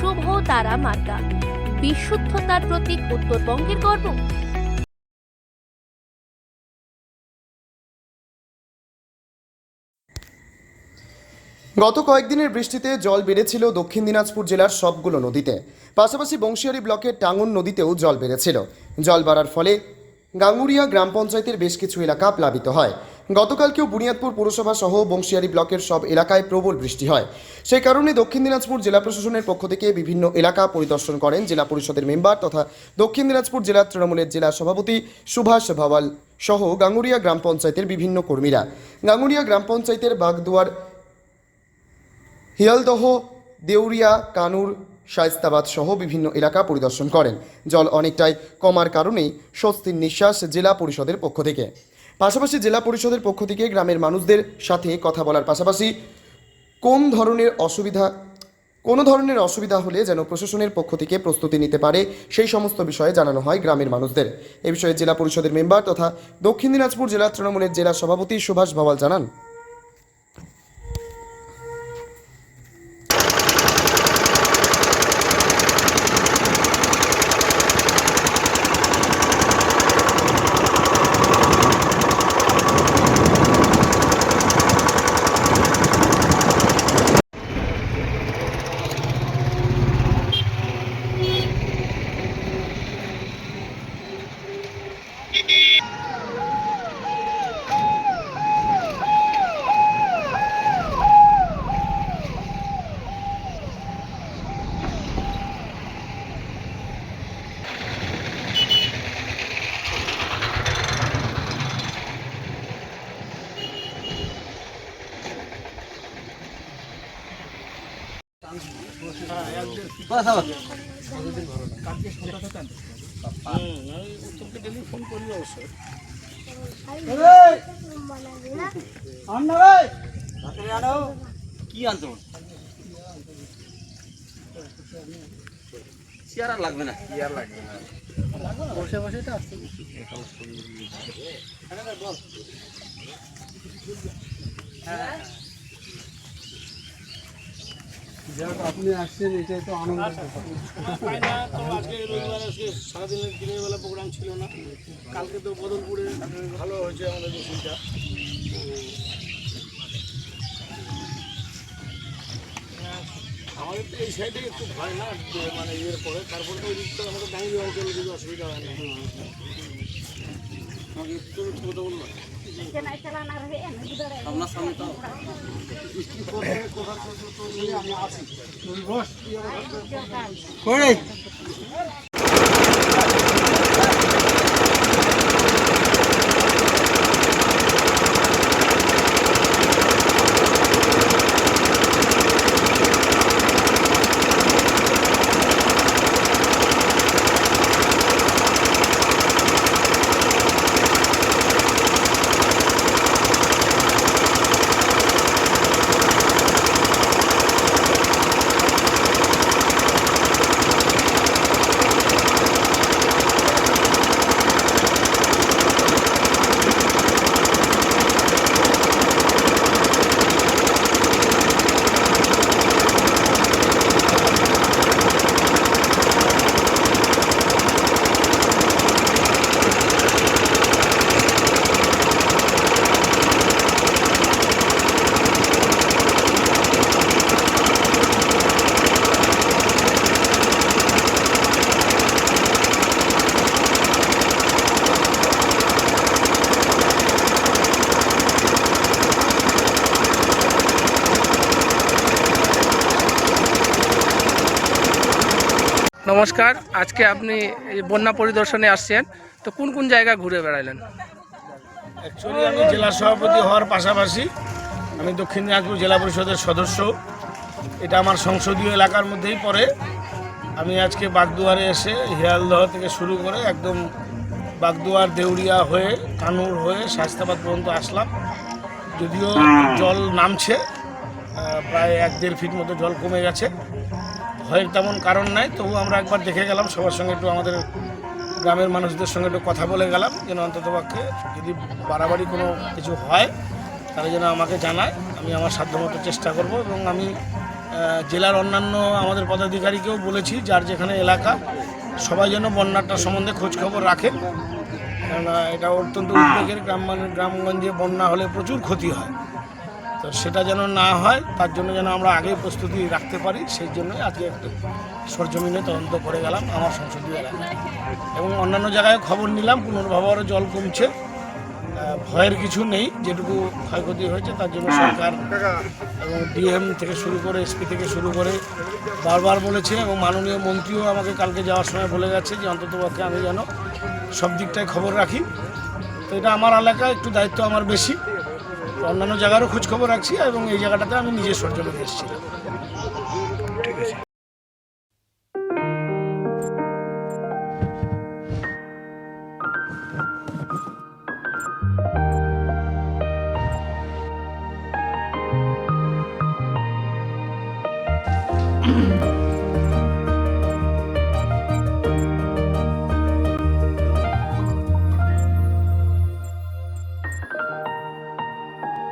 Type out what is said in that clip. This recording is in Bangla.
শুভ তারা মার্কা বিশুদ্ধতার প্রতীক উত্তরবঙ্গের গর্ব। গত কয়েকদিনের বৃষ্টিতে জল বেড়েছিল দক্ষিণ দিনাজপুর জেলার সবগুলো নদীতে। পাশাপাশি বংশিয়ারি ব্লকের টাঙ্গন নদীতেও জল বেড়েছিল। জল বাড়ার ফলে গাঙ্গুরিয়া গ্রাম পঞ্চায়েতের বেশ কিছু এলাকা প্লাবিত হয়। গতকালকেও বুনিয়াদপুর পুরসভা সহ বংশিয়ারি ব্লকের সব এলাকায় প্রবল বৃষ্টি হয়। সেই কারণে দক্ষিণ দিনাজপুর জেলা প্রশাসনের পক্ষ থেকে বিভিন্ন এলাকা পরিদর্শন করেন জেলা পরিষদের মেম্বার তথা দক্ষিণ দিনাজপুর জেলা তৃণমূলের জেলা সভাপতি সুভাষ ভাওয়াল সহ গাঙ্গুরিয়া গ্রাম পঞ্চায়েতের বিভিন্ন কর্মীরা। গাঙ্গুরিয়া গ্রাম পঞ্চায়েতের বাগদুয়ার, হিয়ালদহ, দেউরিয়া, কানুর, শায়স্তাবাদ সহ বিভিন্ন এলাকা পরিদর্শন করেন। জল অনেকটাই কমার কারণেই স্বস্তির নিঃশ্বাস জেলা পরিষদের পক্ষ থেকে। পাশাপাশি জেলা পরিষদের পক্ষ থেকে গ্রামের মানুষদের সাথে কথা বলার পাশাপাশি কোন ধরনের অসুবিধা, কোনো ধরনের অসুবিধা হলে যেন প্রশাসনের পক্ষ থেকে প্রস্তুতি নিতে পারে, সেই সমস্ত বিষয়ে জানানো হয় গ্রামের মানুষদের। এ বিষয়ে জেলা পরিষদের মেম্বার তথা দক্ষিণ দিনাজপুর জেলা তৃণমূলের জেলা সভাপতি সুভাষ ভাওয়াল জানান। কি আনছো চেয়ার আর লাগবে না চেয়ার লাগবে না বসে বসে তো আপনি আসছেন এটাই তো আনন্দ তো আজকে রবিবার আজকে সারাদিনের দিনের বেলা প্রোগ্রাম ছিল না। কালকে তো বদলপুরে ভালো হয়েছে আমাদের মিছিলটা আমাদের তো এই সাইডে একটু ভয় না মানে ইয়ের পরে। তারপরে তো ওই দিকটা আমাদের ডাঙ্গি অঞ্চলে কিছু অসুবিধা হয় না। আমাকে একটু কথা বলব করে নমস্কার, আজকে আপনি বন্যা পরিদর্শনে আসছেন, তো কোন কোন জায়গা ঘুরে বেড়ালেন অ্যাকচুয়ালি আমি জেলা সভাপতি হওয়ার পাশাপাশি আমি দক্ষিণ দিনাজপুর জেলা পরিষদের সদস্য। এটা আমার সংসদীয় এলাকার মধ্যেই পড়ে। আমি আজকে বাগদুয়ারে এসে হিয়ালদহ থেকে শুরু করে একদম বাগদুয়ার দেউরিয়া হয়ে, কানুর হয়ে শাস্তাবাদ পর্যন্ত আসলাম। যদিও জল নামছে প্রায় এক দেড় ফিট মতো জল কমে গেছে। ভয়ের তেমন কারণ নাই তবু আমরা একবার দেখে গেলাম সবার সঙ্গে একটু আমাদের গ্রামের মানুষদের সঙ্গে একটু কথা বলে গেলাম যেন অন্ততপক্ষে যদি বাড়াবাড়ি কোনো কিছু হয় তাহলে যেন আমাকে জানায় আমি আমার সাধ্যমতো চেষ্টা করব এবং আমি জেলার অন্যান্য আমাদের পদাধিকারীকেও বলেছি যার যেখানে এলাকা সবাই যেন বন্যাটা সম্বন্ধে খোঁজখবর রাখে কেননা এটা অত্যন্ত উদ্বেগের গ্রাম গ্রামগঞ্জে বন্যা হলে প্রচুর ক্ষতি হয়। তো সেটা যেন না হয়, তার জন্য যেন আমরা আগেই প্রস্তুতি রাখতে পারি, সেই জন্যই আজকে একটু সরজমিনে তদন্ত করে গেলাম আমার সংসদীয় এলাকায়। এবং অন্যান্য জায়গায় খবর নিলাম পুনর্ভবারও জল কমছে ভয়ের কিছু নেই, যেটুকু ক্ষয়ক্ষতি হয়েছে, তার জন্য সরকার এবং ডিএম থেকে শুরু করে, এসপি থেকে শুরু করে বারবার বলেছে এবং মাননীয় মন্ত্রীও আমাকে কালকে যাওয়ার সময় বলে গেছে যে অন্ততপক্ষে আমি যেন সব দিকটায় খবর রাখি। তো এটা আমার এলাকায় একটু দায়িত্ব আমার বেশি। অন্যান্য জায়গারও খোঁজখবর রাখছি এবং এই জায়গাটাতে আমি নিজের সরজমিনে এসেছিলাম।